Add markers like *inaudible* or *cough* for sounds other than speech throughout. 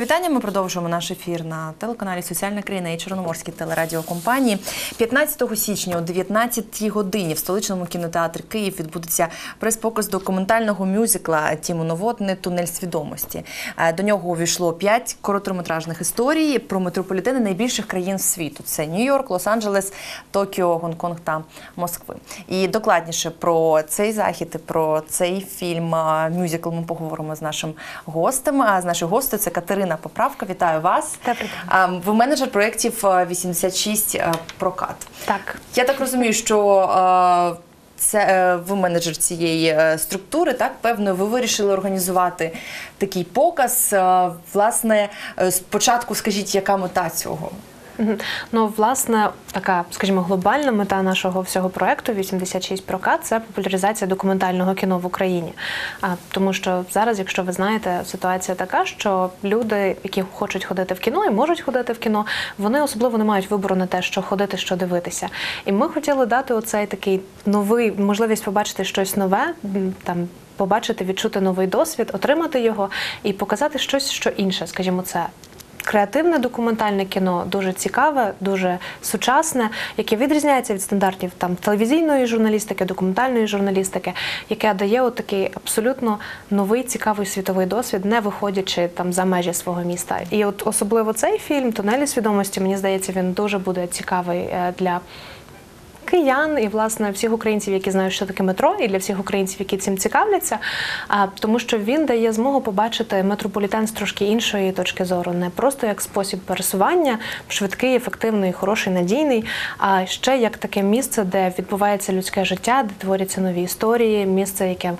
Вітання. Ми продовжуємо наш ефір на телеканалі Соціальна країна і Чорноморській телерадіокомпанії. 15 січня о 19 годині в столичному кінотеатрі Київ відбудеться прес-показ документального мюзикла Тіму Новотни Тунель свідомості. Е, До нього увійшло 5 короткометражних історій про метрополітени найбільших країн світу: це Нью-Йорк, Лос-Анджелес, Токіо, Гонконг та Москви. І докладніше про цей захід, про цей фільм е, мюзикл ми поговоримо з нашим гостем. А з нашою гостею це Катерина Поправка. Вітаю вас. Добрий А, Ви менеджер проєктів е, 86 е, прокат. Так, Я так розумію, що е, це е, ви менеджер цієї е, структури. Так, певно, ви вирішили організувати такий показ. Е, Власне, е, спочатку скажіть, яка мета цього? Ну власне, така, скажімо, глобальна мета нашого всього проекту 86 прокат це популяризація документального кіно в Україні. А тому, що зараз, якщо ви знаєте, ситуація така, що люди, які хочуть ходити в кіно і можуть ходити в кіно, вони особливо не мають вибору на те, що ходити, що дивитися. І ми хотіли дати оцей такий новий можливість побачити щось нове, там. Побачити, відчути новий досвід, отримати його і показати щось, що інше, скажімо, це креативне документальне кіно дуже цікаве, дуже сучасне, яке відрізняється від стандартів там телевізійної журналістики, документальної журналістики, яке дає от такий абсолютно новий цікавий світовий досвід, не виходячи там за межі свого міста. І от особливо цей фільм Тунелі свідомості, мені здається, він дуже буде цікавий е, для. Киян і власне всіх українців, які знають, що таке метро, і для всіх українців, які цим цікавляться, тому, що він дає змогу побачити метрополітен з трошки іншої точки зору, не просто як спосіб пересування, швидкий, ефективний, хороший, надійний, а ще як таке місце, де відбувається людське життя, де творяться нові історії, місце, яке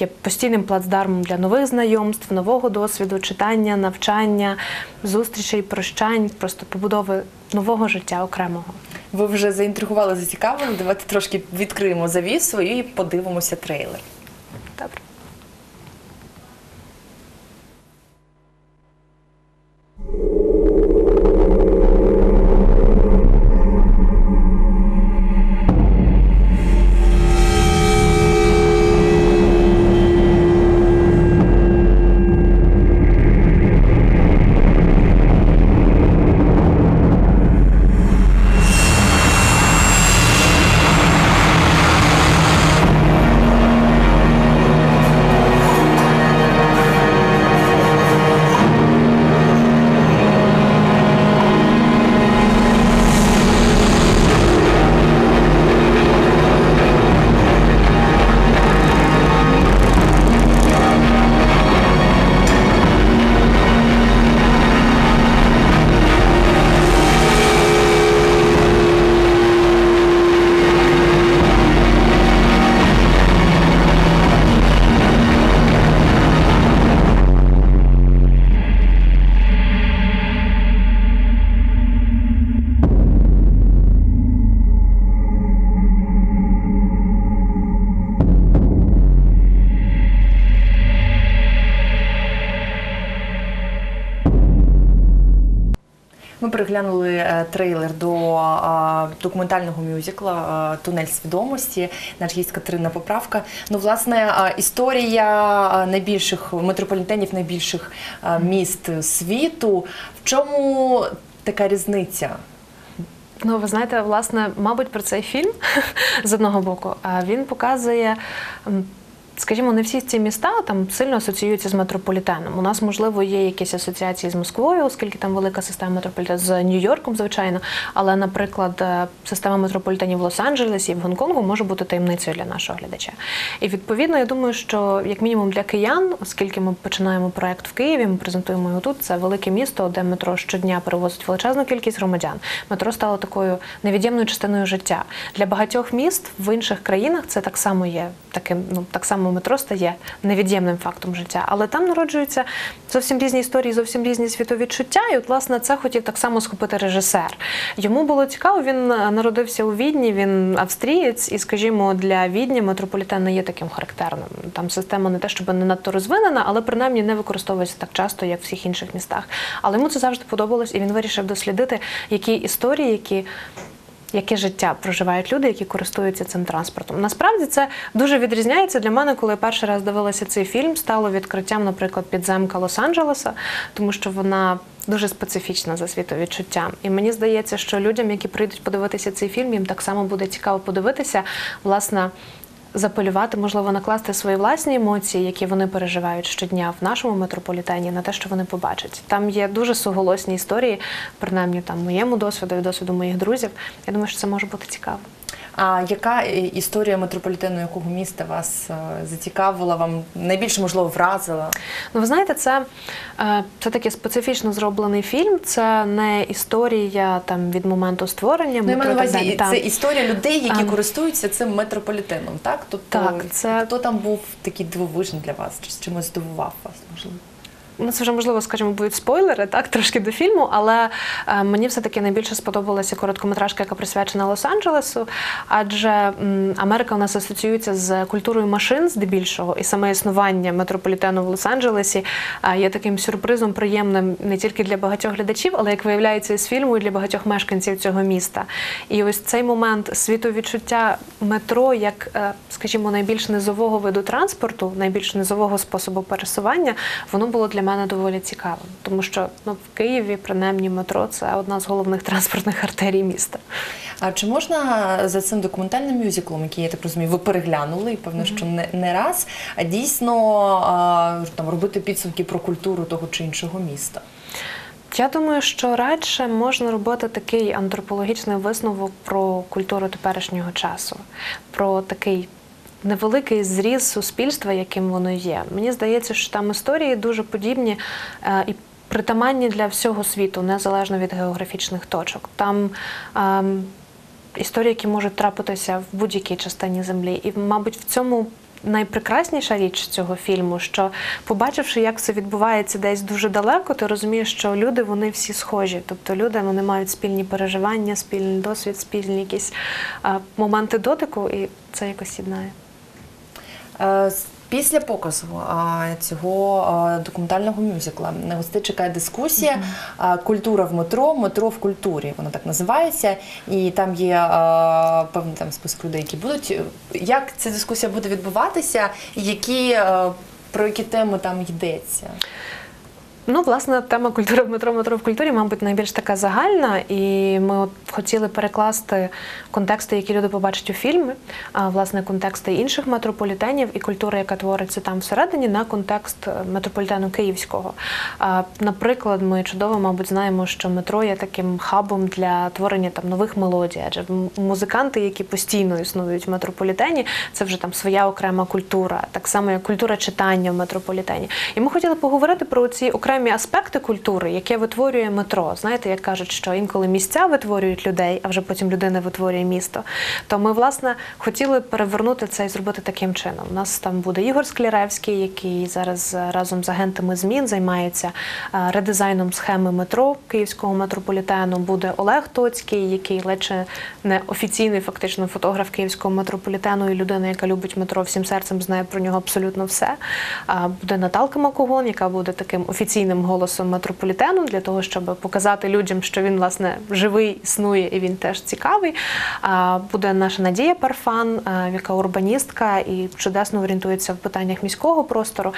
є постійним плацдармом для нових знайомств, нового досвіду, читання, навчання, зустрічей, прощань, просто побудови нового життя окремого. Ви вже заінтригували, зацікавили. Давайте трошки відкриємо завісу і подивимося трейлер. Переглянули е, трейлер до е, документального мюзикла е, Тунель свідомості. Наш гість Катерина Поправка. Ну, власне, історія найбільших метрополітенів, найбільших міст світу. В чому така різниця? Ну, ви знаєте, власне, мабуть, про цей фільм *laughs* з одного боку, він показує. Скажімо, не всі ці міста там сильно асоціюються з метрополітеном. У нас, можливо, є якісь асоціації з Москвою, оскільки там велика система метрополітену, з Нью-Йорком, звичайно. Але, наприклад, е, система метрополітенів в Лос-Анджелесі і в Гонконгу може бути таємницею для нашого глядача. І відповідно, я думаю, що як мінімум для киян, оскільки ми починаємо проект в Києві, ми презентуємо його тут. Це велике місто, де метро щодня перевозить величезну кількість громадян. Метро стало такою невід'ємною частиною життя. Для багатьох міст в інших країнах це так само є таким, ну так само метро стає невід'ємним фактом життя. Але там народжуються зовсім різні історії, зовсім різні світові відчуття. І от, власне, це хотів так само схопити режисер. Йому було цікаво, він е, народився у Відні, він австрієць, і, скажімо, для Відня метрополітен не є таким характерним. Там система не те, щоб не надто розвинена, але принаймні не використовується так часто, як в всіх інших містах. Але йому це завжди подобалось, і він вирішив дослідити, які історії, які яке життя проживають люди, які користуються цим транспортом. Насправді це дуже відрізняється для мене, коли я перший раз дивилася цей фільм. Стало відкриттям, наприклад, підземка Лос-Анджелеса, тому що вона. Дуже специфічна за світовідчуттям. І мені здається, що людям, які прийдуть подивитися цей фільм, їм так само буде цікаво подивитися, власне, запалювати, можливо, накласти свої власні емоції, які вони переживають щодня в нашому метрополітені, на те, що вони побачать. Там є дуже суголосні історії, принаймні там моєму досвіду і досвіду моїх друзів. Я думаю, що це може бути цікаво. А яка історія метрополітену якого міста вас е, зацікавила, вам найбільше можливо вразила? Ну, ви знаєте, це, е, це таки специфічно зроблений фільм. Це не історія там від моменту створення. Ну, маю на увазі, це історія людей, які Ем. користуються цим метрополітеном, так? Тобто, Так, це- хто там був такий дивовижний для вас? Чи з чимось здивував вас, можливо? Ну, це вже можливо, скажімо, будуть спойлери, так трошки до фільму, але е, мені все таки найбільше сподобалася короткометражка, яка присвячена Лос-Анджелесу. Адже м, Америка у нас асоціюється з культурою машин здебільшого, і саме існування метрополітену в Лос-Анджелесі е, є таким сюрпризом приємним не тільки для багатьох глядачів, але як виявляється із фільму, і для багатьох мешканців цього міста. І ось цей момент світовідчуття метро як, е, скажімо, найбільш низового виду транспорту, найбільш низового способу пересування, воно було для мене доволі цікавим, тому що ну, в Києві, принаймні, метро це одна з головних транспортних артерій міста. А чи можна за цим документальним мюзиклом, який я так розумію, ви переглянули, і певно, що не, не раз, а дійсно а, там робити підсумки про культуру того чи іншого міста? Я думаю, що радше можна робити такий антропологічний висновок про культуру теперішнього часу, про такий. Невеликий зріз суспільства, яким воно є. Мені здається, що там історії дуже подібні е, і притаманні для всього світу, незалежно від географічних точок. Там ем, історії, які можуть трапитися в будь-якій частині землі. І, мабуть, в цьому найпрекрасніша річ цього фільму, що побачивши, як це відбувається десь дуже далеко, ти розумієш, що люди вони всі схожі. Тобто люди вони мають спільні переживання, спільний досвід, спільні якісь а, моменти дотику, і це якось єднає. Е, Після показу а, цього а, документального мюзикла на гостей чекає дискусія Культура в метро, метро в культурі. Воно так називається. І там є певний там список людей, які будуть. Як ця дискусія буде відбуватися, які про які теми там йдеться? Ну, власне, тема культури метро, метро в культурі, мабуть, найбільш така загальна, і ми от хотіли перекласти контексти, які люди побачать у фільмі, а власне контексти інших метрополітенів і культури, яка твориться там всередині, на контекст е, метрополітену київського. А, Наприклад, ми чудово, мабуть, знаємо, що метро є таким хабом для творення там нових мелодій, адже музиканти, які постійно існують в метрополітені, це вже там своя окрема культура, так само як культура читання в метрополітені. І ми хотіли поговорити про ці окремі аспекти культури, яке витворює метро. Знаєте, як кажуть, що інколи місця витворюють людей, а вже потім людина витворює місто. То ми, власне, хотіли перевернути це і зробити таким чином. У нас там буде Ігор Скляревський, який зараз е, разом з агентами змін займається е, редизайном схеми метро київського метрополітену. Буде Олег Тоцький, який ледь чи не офіційний фактично фотограф київського метрополітену і людина, яка любить метро всім серцем, знає про нього абсолютно все. А буде Наталка Макогон, яка буде таким офіційним голосом метрополітену для того, щоб показати людям, що він власне живий, існує і він теж цікавий. Буде наша Надія Парфан, яка урбаністка і чудесно орієнтується в питаннях міського простору.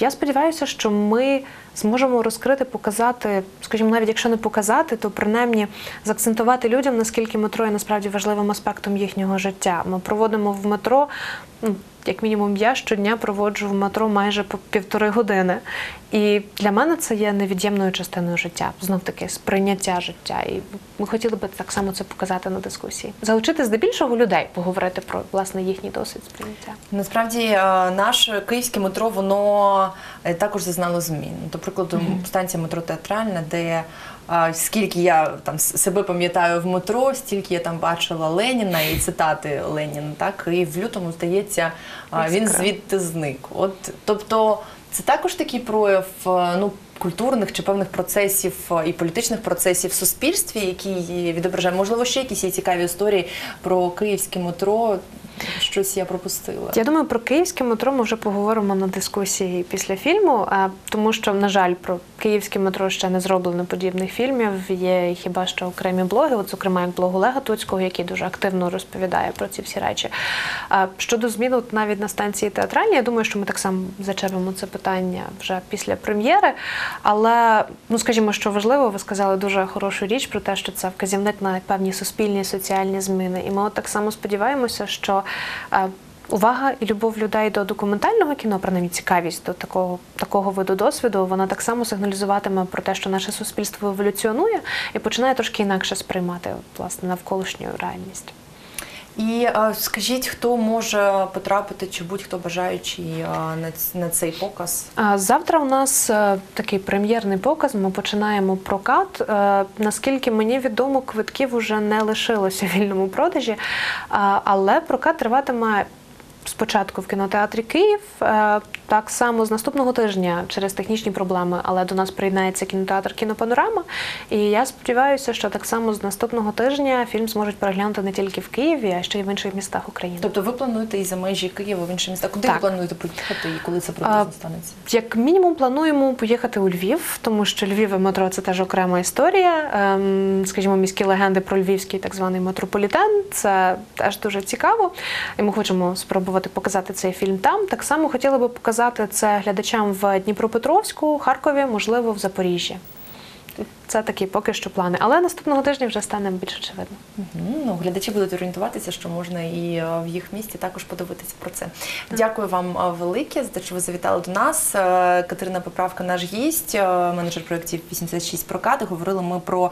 Я сподіваюся, що ми зможемо розкрити, показати, скажімо, навіть якщо не показати, то принаймні заакцентувати людям, наскільки метро є насправді важливим аспектом їхнього життя. Ми проводимо в метро. Як мінімум, я щодня проводжу в метро майже по півтори години. І для мене це є невід'ємною частиною життя, знов таки сприйняття життя. І ми хотіли би так само це показати на дискусії. Залучити здебільшого людей, поговорити про власне їхній досвід сприйняття. Насправді е, наше київське метро воно е, також зазнало змін. До прикладу, станція метро театральна, де скільки я там себе пам'ятаю в метро, стільки я там бачила Леніна і цитати Леніна. Так і в лютому здається, е, він звідти зник. От тобто, це також такий прояв. е, Ну, Культурних чи певних процесів е, і політичних процесів в суспільстві, які відображають, можливо, ще якісь є цікаві історії про київське метро. Щось я пропустила. Я думаю, про київське метро ми вже поговоримо на дискусії після фільму, а, тому що, на жаль, про київське метро ще не зроблено подібних фільмів. Є хіба що окремі блоги, от зокрема як блог Олега Туцького, який дуже активно розповідає про ці всі речі. Щодо змін от навіть на станції театральній, я думаю, що ми так само зачепимо це питання вже після прем'єри. Але ну скажімо, що важливо, ви сказали дуже хорошу річ про те, що це вказівник на певні суспільні соціальні зміни. І ми от так само сподіваємося, що. Увага і любов людей до документального кіно, принаймні цікавість до такого такого виду досвіду, вона так само сигналізуватиме про те, що наше суспільство еволюціонує і починає трошки інакше сприймати власне навколишню реальність. І е, скажіть, хто може потрапити, чи будь-хто бажаючий е, на, цей показ? Завтра у нас е, такий прем'єрний показ. Ми починаємо прокат. Наскільки мені відомо, квитків уже не лишилося в вільному продажі, але прокат триватиме. Спочатку в кінотеатрі Київ, е, так само з наступного тижня через технічні проблеми, але до нас приєднається кінотеатр Кінопанорама. І я сподіваюся, що так само з наступного тижня фільм зможуть переглянути не тільки в Києві, а ще й в інших містах України. Тобто ви плануєте і за межі Києва в інші міста? Куди Так. ви плануєте поїхати і коли це приблизно станеться? Як мінімум, плануємо поїхати у Львів, тому що Львів і метро це теж окрема історія. Ем, скажімо, міські легенди про львівський так званий метрополітен. Це теж дуже цікаво. І ми хочемо спробувати показати цей фільм там. Так само хотіли би показати це глядачам в Дніпропетровську, Харкові, можливо, в Запоріжжі. Це такі поки що плани. Але наступного тижня вже стане більш очевидно. Ну, глядачі будуть орієнтуватися, що можна і е, в їх місті також подивитися про це. Дякую вам е, велике за те, що ви завітали до нас. Е, Катерина Поправка, наш гість, менеджер проєктів 86 прокат. Говорили ми про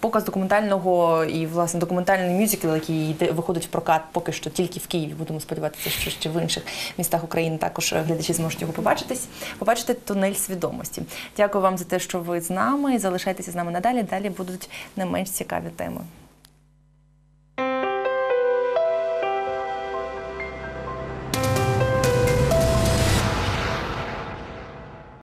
показ документального і власне документальний мюзикл, який йде виходить в прокат поки що тільки в Києві. Будемо сподіватися, що ще в інших містах України також глядачі зможуть його побачитись, побачити тунель свідомості. Дякую вам за те, що ви з нами. Залишайтеся з нами надалі. Далі будуть не менш цікаві теми.